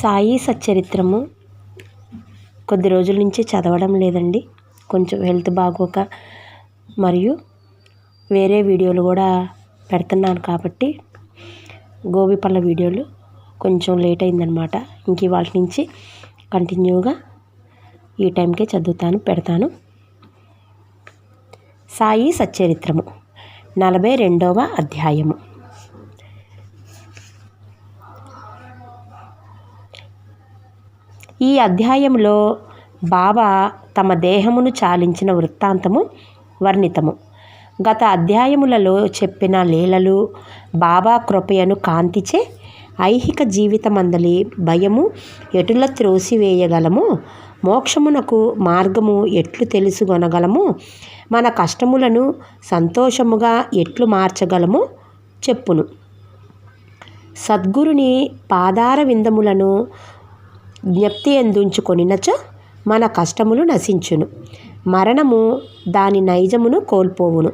సాయి సచ్చరిత్రము కొద్ది రోజుల నుంచి చదవడం లేదండి. కొంచెం హెల్త్ బాగోక మరియు వేరే వీడియోలు కూడా పెడుతున్నాను కాబట్టి గోబీ పళ్ళ వీడియోలు కొంచెం లేట్ అయిందనమాట ఇంక ఇవాళ నుంచి కంటిన్యూగా ఈ టైంకే చదువుతాను పెడతాను. సాయి సచ్చరిత్రము నలభై రెండవ అధ్యాయము. ఈ అధ్యాయంలో బాబా తమ దేహమును చాలించిన వృత్తాంతము వర్ణితము. గత అధ్యాయములలో చెప్పిన లీలలు బాబా కృపయను కాంతిచే ఐహిక జీవితమందలి భయము ఎటుల త్రోసివేయగలము? మోక్షమునకు మార్గము ఎట్లు తెలుసుకొనగలము? మన కష్టములను సంతోషముగా ఎట్లు మార్చగలము? చెప్పును. సద్గురుని పాదార విందములను జ్ఞప్తి ఎందుంచుకొనినచో మన కష్టములు నశించును. మరణము దాని నైజమును కోల్పోవును.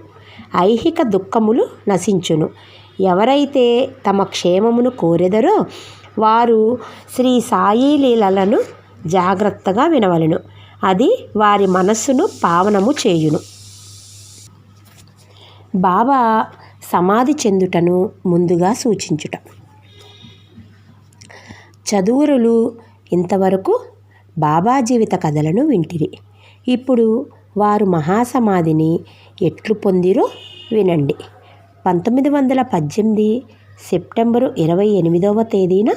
ఐహిక దుఃఖములు నశించును. ఎవరైతే తమ క్షేమమును కోరెదరో వారు శ్రీ సాయి లీలలను జాగ్రత్తగా వినవలను. అది వారి మనస్సును పావనము చేయును. బాబా సమాధి చెందుటను ముందుగా సూచించుట. చదువురులు ఇంతవరకు బాబా జీవిత కథలను వింటిరి. ఇప్పుడు వారు మహాసమాధిని ఎట్లు పొందిరో వినండి. పంతొమ్మిది వందల పద్దెనిమిది సెప్టెంబరు ఇరవై ఎనిమిదవ తేదీన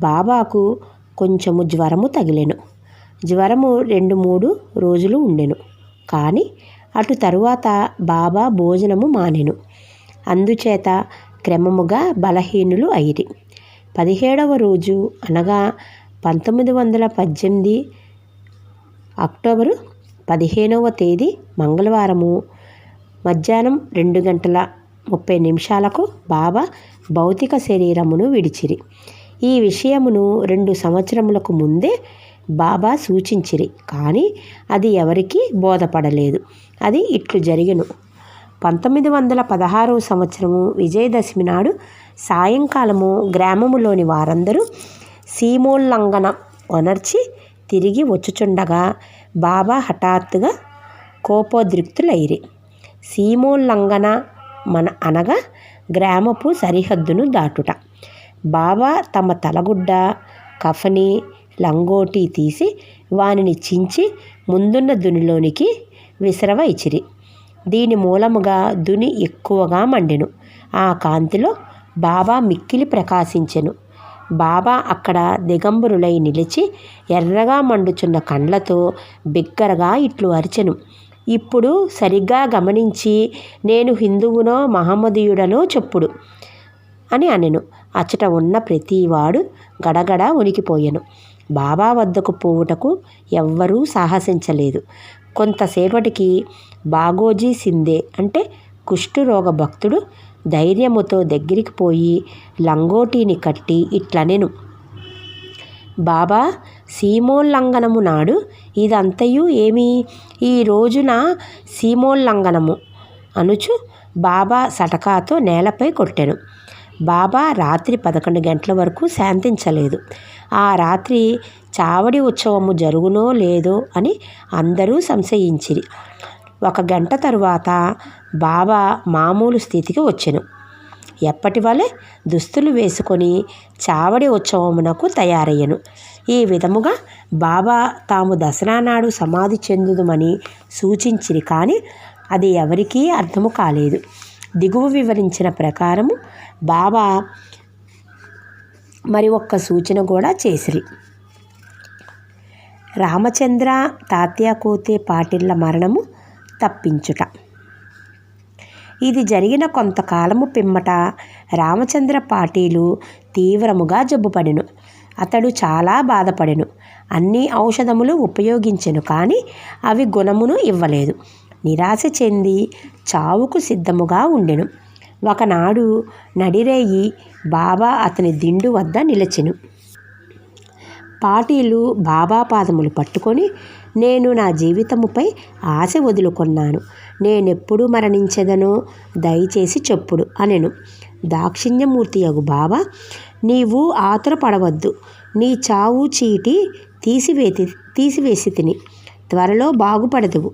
బాబాకు కొంచెము జ్వరము తగిలెను. జ్వరము రెండు మూడు రోజులు ఉండెను. కానీ అటు తరువాత బాబా భోజనము మానెను. అందుచేత క్రమముగా బలహీనులు అయిరి. పదిహేడవ రోజు అనగా పంతొమ్మిది వందల పద్దెనిమిది అక్టోబరు పదిహేనవ తేదీ మంగళవారము. మధ్యాహ్నం రెండు గంటల ముప్పై నిమిషాలకు బాబా భౌతిక శరీరమును విడిచిరి. ఈ విషయమును రెండు సంవత్సరములకు ముందే బాబా సూచించిరి కానీ అది ఎవరికీ బోధపడలేదు. అది ఇట్లు జరిగను. పంతొమ్మిది వందల పదహారవ సంవత్సరము విజయదశమి నాడు సాయంకాలము గ్రామములోని వారందరూ సీమోల్లంఘన ఒనర్చి తిరిగి వచ్చుచుండగా బాబా హఠాత్తుగా కోపోద్రిక్తులైరి. సీమోల్లంఘన మన అనగా గ్రామపు సరిహద్దును దాటుట. బాబా తమ తలగుడ్డ కఫని లంగోటి తీసి వానిని చించి ముందున్న దునిలోనికి విసరవ ఇచిరి దీని మూలముగా దుని ఎక్కువగా మండెను. ఆ కాంతిలో బాబా మిక్కిలి ప్రకాశించెను. బాబా అక్కడ దిగంబరులై నిలిచి ఎర్రగా మండుచున్న కండ్లతో బిగ్గరగా ఇట్లు అరిచెను. ఇప్పుడు సరిగ్గా గమనించి నేను హిందువునో మహమ్మదీయుడనో చెప్పుడు అని అనెను. అచ్చట ఉన్న ప్రతివాడు గడగడ ఉనికిపోయెను. బాబా వద్దకు పోవుటకు ఎవ్వరూ సాహసించలేదు. కొంతసేపటికి బాగోజీ సిందే అంటే కుష్ఠరోగ భక్తుడు ధైర్యముతో దగ్గరికి పోయి లంగోటీని కట్టి ఇట్లనెను. బాబా సీమోల్లంఘనము నాడు ఇదంతయు ఏమి? ఈ రోజున సీమోల్లంఘనము అనుచు బాబా సటకాతో నేలపై కొట్టెను. బాబా రాత్రి పదకొండు గంటల వరకు శాంతించలేదు. ఆ రాత్రి చావడి ఉత్సవము జరుగునో లేదో అని అందరూ సంశయించిరి. ఒక గంట తరువాత బాబా మామూలు స్థితికి వచ్చెను. ఎప్పటి వలె దుస్తులు వేసుకొని చావడి ఉత్సవమునకు తయారయ్యను. ఈ విధముగా బాబా తాము దసరా నాడు సమాధి చెందుదమని సూచించిరి కానీ అది ఎవరికీ అర్థము కాలేదు. దిగువ వివరించిన ప్రకారము బాబా మరి ఒక్క సూచన కూడా చేసిరి. రామచంద్ర తాత్యాకోతే పాటిళ్ళ మరణము తప్పించుట. ఇది జరిగిన కొంతకాలము పిమ్మట రామచంద్ర పాటీలు తీవ్రముగా జబ్బుపడెను. అతడు చాలా బాధపడెను. అన్ని ఔషధములు ఉపయోగించెను కానీ అవి గుణమును ఇవ్వలేదు. నిరాశ చెంది చావుకు సిద్ధముగా ఉండెను. ఒకనాడు నడిరేయి బాబా అతని దిండు వద్ద నిలిచెను. పాటీలు బాబా పాదములు పట్టుకొని నేను నా జీవితముపై ఆశ వదులుకొన్నాను. నేనెప్పుడు మరణించెదనో? దయచేసి చెప్పుడు అనెను. దాక్షిణ్యమూర్తి యగు బాబా నీవు ఆతురపడవద్దు. నీ చావు చీటి తీసివేతి తీసివేసి తిని. త్వరలో బాగుపడదువు.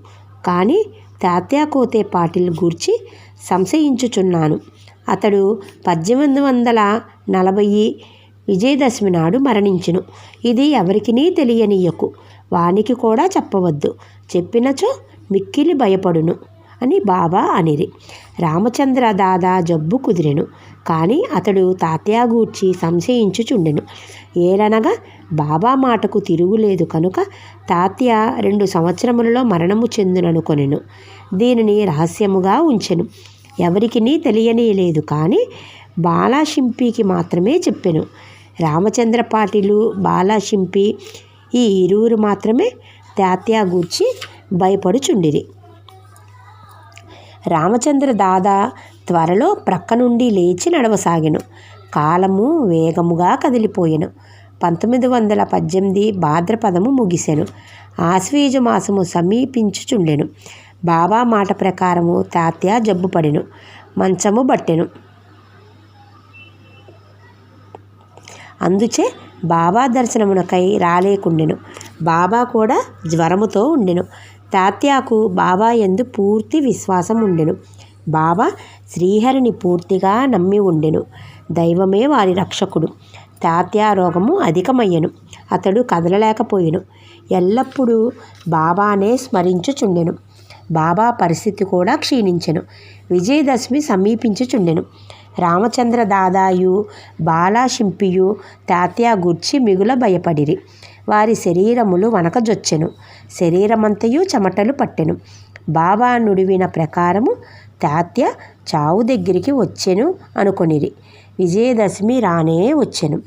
కానీ తాత్యాకోతే పాటిల్ గూర్చి సంశయించుచున్నాను. అతడు పద్దెనిమిది వందల నలభై విజయదశమి నాడు మరణించును. ఇది ఎవరికినీ తెలియనీయకు. వానికి కూడా చెప్పవద్దు. చెప్పినచో మిక్కిలి భయపడును అని బాబా అనిరి. రామచంద్ర దాదా జబ్బు కుదిరెను. కానీ అతడు తాతయ్య గూర్చి సంశయించుచుండెను ఏలనగా బాబా మాటకు తిరుగులేదు కనుక తాతయ్య రెండు సంవత్సరములలో మరణము చెందుననుకొనెను. దీనిని రహస్యముగా ఉంచెను. ఎవరికినీ తెలియనీయలేదు కానీ బాలాషింపికి మాత్రమే చెప్పెను. రామచంద్ర పాటిలు బాలాషింపి ఈ ఇరువురు మాత్రమే తాత్యా గూర్చి భయపడుచుండిరి. రామచంద్ర దాదా త్వరలో ప్రక్క నుండి లేచి నడవసాగెను. కాలము వేగముగా కదిలిపోయెను. పంతొమ్మిది వందల పద్దెనిమిది భాద్రపదము ముగిసెను. ఆశ్వీజ మాసము సమీపించుచుండెను. బాబా మాట ప్రకారము తాత్య జబ్బుపడెను. మంచము బట్టెను. అందుచే బాబా దర్శనమునకై రాలేకుండెను. బాబా కూడా జ్వరముతో ఉండెను. తాత్యాకు బాబా ఎందు పూర్తి విశ్వాసం ఉండెను బాబా శ్రీహరిని పూర్తిగా నమ్మి ఉండెను. దైవమే వారి రక్షకుడు. తాత్యా రోగము అధికమయ్యెను. అతడు కదలలేకపోయెను. ఎల్లప్పుడూ బాబానే స్మరించుచుండెను. బాబా పరిస్థితి కూడా క్షీణించెను. విజయదశమి సమీపించుచుండెను. రామచంద్ర దాదాయు బాలాశింపియు తాత్యా గుర్చి మిగుల భయపడిరి. వారి శరీరములు వనకజొచ్చెను శరీరమంతయు చెమటలు పట్టెను. బాబా నుడివిన ప్రకారము తాత్య చావు దగ్గరికి వచ్చెను అనుకొనిరి. విజయదశమి రానే వచ్చెను.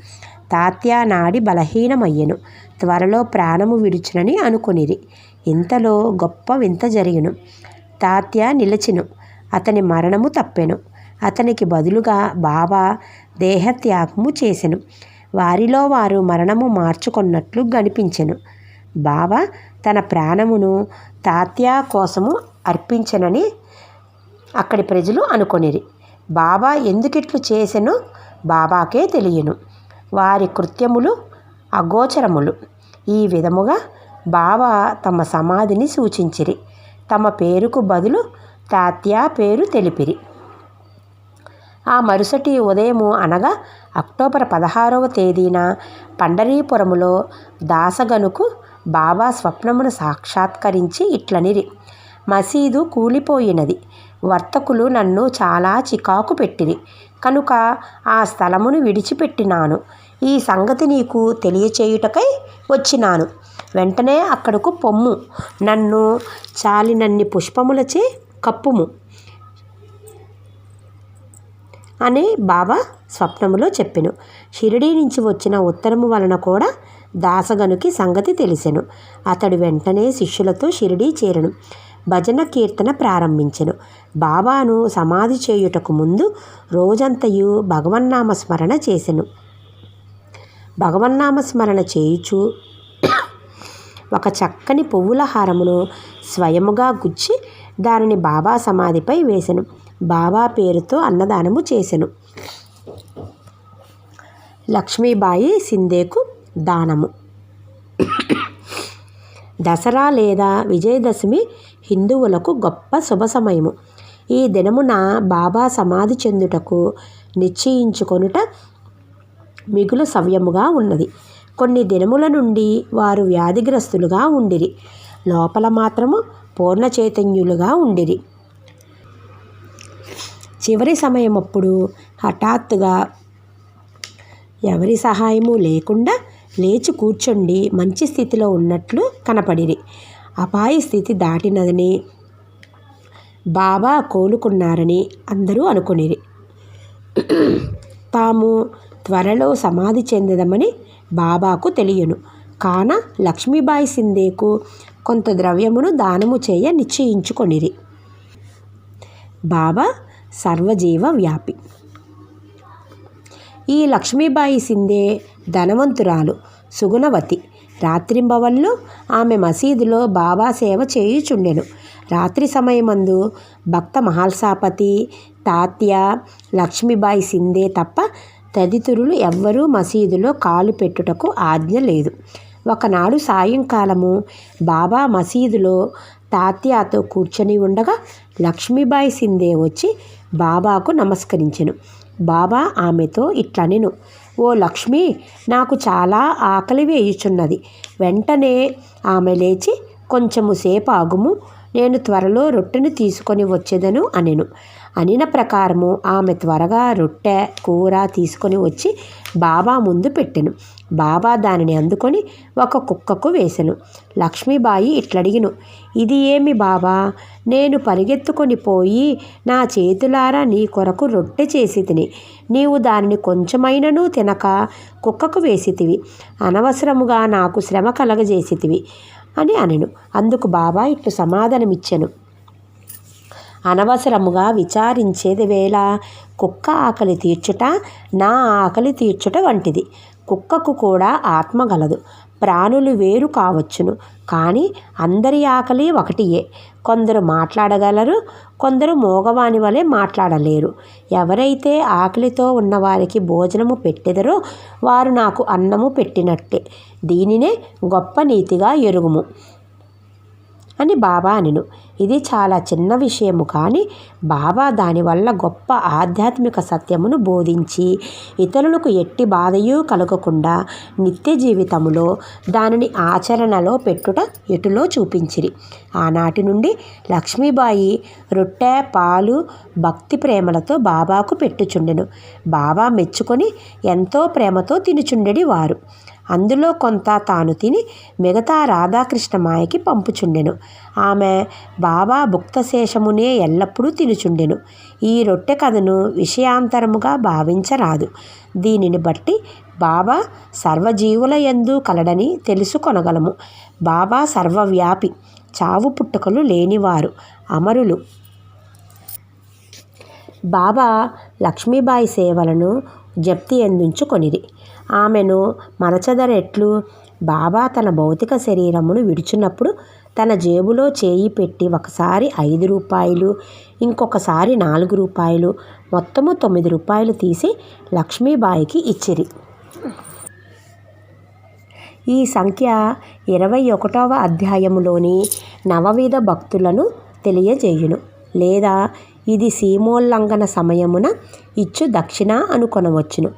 తాత్య నాడి బలహీనమయ్యెను. త్వరలో ప్రాణము విడుచునని అనుకొనిరి. ఇంతలో గొప్ప వింత జరిగిను. తాత్య నిలచెను. అతని మరణము తప్పెను. అతనికి బదులుగా బాబా దేహత్యాగము చేసెను. వారిలో వారు మరణము మార్చుకున్నట్లు కనిపించెను బాబా తన ప్రాణమును తాత్యా కోసము అర్పించనని అక్కడి ప్రజలు అనుకొనిరి. బాబా ఎందుకిట్లు చేసెను? బాబాకే తెలియను. వారి కృత్యములు అగోచరములు. ఈ విధముగా బాబా తమ సమాధిని సూచించిరి. తమ పేరుకు బదులు తాత్యా పేరు తెలిపిరి. ఆ మరుసటి ఉదయము అనగా అక్టోబర్ పదహారవ తేదీన పండరీపురములో దాసగనుకు బాబా స్వప్నమును సాక్షాత్కరించి ఇట్లనిరి. మసీదు కూలిపోయినది. వర్తకులు నన్ను చాలా చికాకు పెట్టిరి. కనుక ఆ స్థలమును విడిచిపెట్టినాను. ఈ సంగతి నీకు తెలియచేయుటకై వచ్చినాను. వెంటనే అక్కడకు పొమ్ము. నన్ను చాలినన్ని పుష్పములచే కప్పుము. అని బాబా స్వప్నములో చెప్పెను. షిరిడీ నుంచి వచ్చిన ఉత్తరము వలన కూడా దాసగనుకి సంగతి తెలిసెను. అతడు వెంటనే శిష్యులతో షిరిడీ చేరను. భజన కీర్తన ప్రారంభించెను. బాబాను సమాధి చేయుటకు ముందు రోజంతయు భగవన్నామ స్మరణ చేసెను. భగవన్నామ స్మరణ చేయుచు ఒక చక్కని పువ్వుల హారమును స్వయముగా గుచ్చి దానిని బాబా సమాధిపై వేసెను. బాబా పేరుతో అన్నదానము చేసెను. లక్ష్మీబాయి సిందేకు దానము. దసరా లేదా విజయదశమి హిందువులకు గొప్ప శుభ సమయము. ఈ దినమున బాబా సమాధి చెందుటకు నిశ్చయించుకొనుట మిగులు సవ్యముగా ఉన్నది. కొన్ని దినముల నుండి వారు వ్యాధిగ్రస్తులుగా ఉండిరి. లోపల మాత్రము పూర్ణ చైతన్యులుగా ఉండిరి. చివరి సమయమప్పుడు హఠాత్తుగా ఎవరి సహాయము లేకుండా లేచి కూర్చోండి మంచి స్థితిలో ఉన్నట్లు కనపడిరి. అపాయ స్థితి దాటినదని బాబా కోలుకున్నారని అందరూ అనుకునిరి. తాము త్వరలో సమాధి చెందదమని బాబాకు తెలియను. కాన లక్ష్మీబాయి సిందేకు కొంత ద్రవ్యమును దానము చేయ నిశ్చయించుకొనిరి. బాబా సర్వజీవ వ్యాపి. ఈ లక్ష్మీబాయి సిందే ధనవంతురాలు సుగుణవతి. రాత్రింబవళ్ళు ఆమె మసీదులో బాబా సేవ చేయుచుండెను. రాత్రి సమయమందు భక్త మహాల్సాపతి తాత్య లక్ష్మీబాయి సిందే తప్ప తదితరులు ఎవ్వరూ మసీదులో కాలు పెట్టుటకు ఆజ్ఞ లేదు. ఒకనాడు సాయంకాలము బాబా మసీదులో తాత్యాతో కూర్చొని ఉండగా లక్ష్మీబాయి సిందే వచ్చి బాబాకు నమస్కరించెను. బాబా ఆమెతో ఇట్లనెను ఓ లక్ష్మి నాకు చాలా ఆకలి వేయుచున్నది. వెంటనే ఆమె లేచి కొంచెము సేపు ఆగుము. నేను త్వరలో రొట్టెను తీసుకొని వచ్చేదను అనెను. అనిన ప్రకారము ఆమె త్వరగా రొట్టె కూర తీసుకొని వచ్చి బాబా ముందు పెట్టెను. బాబా దానిని అందుకొని ఒక కుక్కకు వేసెను. లక్ష్మీబాయి ఇట్లడిగిను ఇది ఏమి బాబా? నేను పరిగెత్తుకొని పోయి నా చేతులారా నీ కొరకు రొట్టె చేసి తిని. నీవు దానిని కొంచెమైనను తినక కుక్కకు వేసితివి అనవసరముగా నాకు శ్రమ కలగజేసితివి అని అనెను. అందుకు బాబా ఇట్లు సమాధానమిచ్చెను. అనవసరముగా విచారించేది వేళ కుక్క ఆకలి తీర్చుట నా ఆకలి తీర్చుట వంటిది. కుక్కకు కూడా ఆత్మ గలదు. ప్రాణులు వేరు కావచ్చును. కానీ అందరి ఆకలి ఒకటియే. కొందరు మాట్లాడగలరు కొందరు మోగవాని వలె మాట్లాడలేరు. ఎవరైతే ఆకలితో ఉన్నవారికి భోజనము పెట్టెదరో వారు నాకు అన్నము పెట్టినట్టే. దీనినే గొప్ప నీతిగా ఎరుగుము. అని బాబా అనెను. ఇది చాలా చిన్న విషయము కానీ బాబా దానివల్ల గొప్ప ఆధ్యాత్మిక సత్యమును బోధించి ఇతరులకు ఎట్టి బాధయూ కలగకుండా నిత్య జీవితములో దానిని ఆచరణలో పెట్టుట ఎటులో చూపించిరి. ఆనాటి నుండి లక్ష్మీబాయి రొట్టె పాలు భక్తి ప్రేమలతో బాబాకు పెట్టుచుండెను. బాబా మెచ్చుకొని ఎంతో ప్రేమతో తినుచుండెడి వారు. అందులో కొంత తాను తిని మిగతా రాధాకృష్ణ మాయకి పంపుచుండెను. ఆమె బాబా భుక్తశేషమునే ఎల్లప్పుడూ తినుచుండెను. ఈ రొట్టె కథను విషయాంతరముగా భావించరాదు. దీనిని బట్టి బాబా సర్వజీవుల ఎందు కలడని తెలుసుకొనగలము. బాబా సర్వవ్యాపి చావు పుట్టుకలు లేనివారు అమరులు. బాబా లక్ష్మీబాయి సేవలను జప్తి ఎందుంచుకొనిరి ఆమెను మరచదరెట్లు. బాబా తన భౌతిక శరీరమును విడిచినప్పుడు తన జేబులో చేయి పెట్టి ఒకసారి ఐదు రూపాయలు ఇంకొకసారి నాలుగు రూపాయలు మొత్తము తొమ్మిది రూపాయలు తీసి లక్ష్మీబాయికి ఇచ్చిరి. ఈ సంఖ్య ఇరవై ఒకటవ అధ్యాయములోని నవవిధ భక్తులను తెలియజేయును. లేదా ఇది సీమోల్లంఘన సమయమున ఇచ్చు దక్షిణ అనుకొనవచ్చును.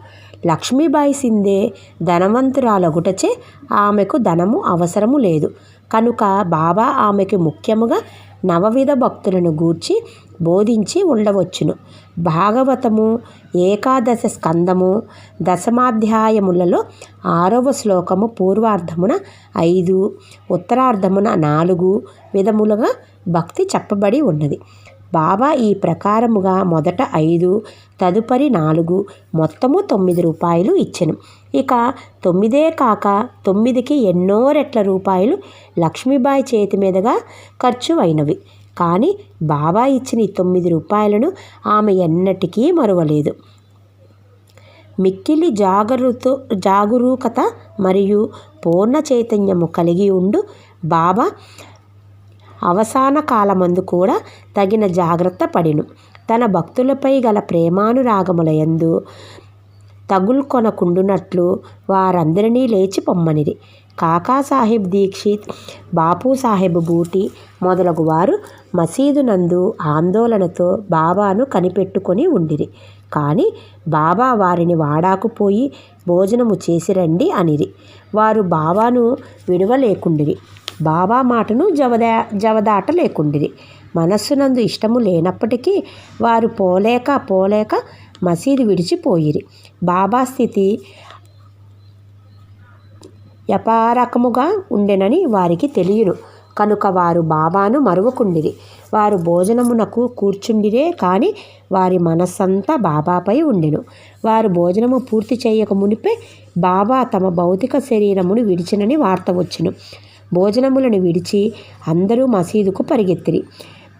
లక్ష్మీబాయి సిందే ధనవంతురాలగుటచే ఆమెకు ధనము అవసరము లేదు. కనుక బాబా ఆమెకు ముఖ్యముగా నవవిధ భక్తులను గూర్చి బోధించి ఉండవచ్చును. భాగవతము ఏకాదశ స్కందము దశమాధ్యాయములలో ఆరవ శ్లోకము పూర్వార్ధమున ఐదు ఉత్తరార్ధమున నాలుగు విధములుగా భక్తి చెప్పబడి ఉన్నది. బాబా ఈ ప్రకారముగా మొదట ఐదు తదుపరి నాలుగు మొత్తము తొమ్మిది రూపాయలు ఇచ్చెను. ఇక తొమ్మిదే కాక తొమ్మిదికి ఎన్నో రెట్ల రూపాయలు లక్ష్మీబాయి చేతి మీదుగా ఖర్చు అయినవి కానీ బాబా ఇచ్చిన ఈ తొమ్మిది రూపాయలను ఆమె ఎన్నటికీ మరువలేదు. మిక్కిలి జాగరుతో జాగరూకత మరియు పూర్ణ చైతన్యము కలిగి ఉండు బాబా అవసాన కాలమందు కూడా తగిన జాగ్రత్త పడిను. తన భక్తులపై గల ప్రేమానురాగములయందు తగుల్కొనకుండునట్లు వారందరినీ లేచి పొమ్మనిరి. కాకాసాహెబ్ దీక్షిత్ బాపు సాహెబ్ బూటి మొదలగు వారు మసీదు నందు ఆందోళనతో బాబాను కనిపెట్టుకొని ఉండిరి. కానీ బాబా వారిని వాడాకుపోయి భోజనము చేసిరండి అనిరి. వారు బాబాను విడవలేకుండిరి. బాబా మాటను జవదా జవదాట లేకుండిరి మనస్సునందు ఇష్టము లేనప్పటికీ వారు పోలేక పోలేక మసీదు విడిచిపోయిరి. బాబా స్థితి యపారకముగా ఉండెనని వారికి తెలియను. కనుక వారు బాబాను మరువకుండిరి. వారు భోజనమునకు కూర్చుండిరే కానీ వారి మనస్సంతా బాబాపై ఉండెను. వారు భోజనము పూర్తి చేయక మునిపే బాబా తమ భౌతిక శరీరమును విడిచినని వార్త వచ్చును. భోజనములను విడిచి అందరూ మసీదుకు పరిగెత్తిరి.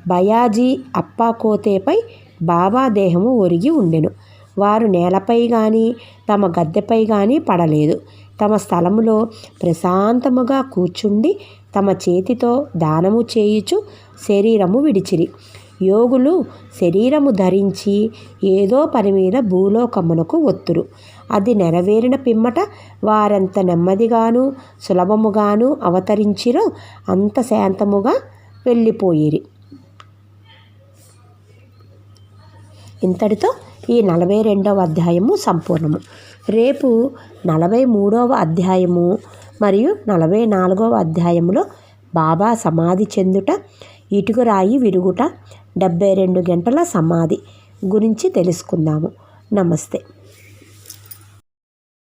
బయాజీ అప్పాకోతేపై బాబా దేహము ఒరిగి ఉండెను. వారు నేలపై కానీ తమ గద్దెపై కానీ పడలేదు. తమ స్థలములో ప్రశాంతముగా కూర్చుండి తమ చేతితో దానము చేయుచు శరీరము విడిచిరి. యోగులు శరీరము ధరించి ఏదో పని మీద భూలోకమునకు ఒత్తురు. అది నెరవేరిన పిమ్మట వారెంత నెమ్మదిగాను సులభముగాను అవతరించిరో అంత శాంతముగా వెళ్ళిపోయిరి. ఇంతటితో ఈ నలభై రెండవ అధ్యాయము సంపూర్ణము. రేపు నలభై మూడవ అధ్యాయము మరియు నలభై నాలుగవ అధ్యాయములో బాబా సమాధి చెందుట ఇటుకరాయి విరుగుట డెబ్బై రెండు గంటల సమాధి గురించి తెలుసుకుందాము. నమస్తే.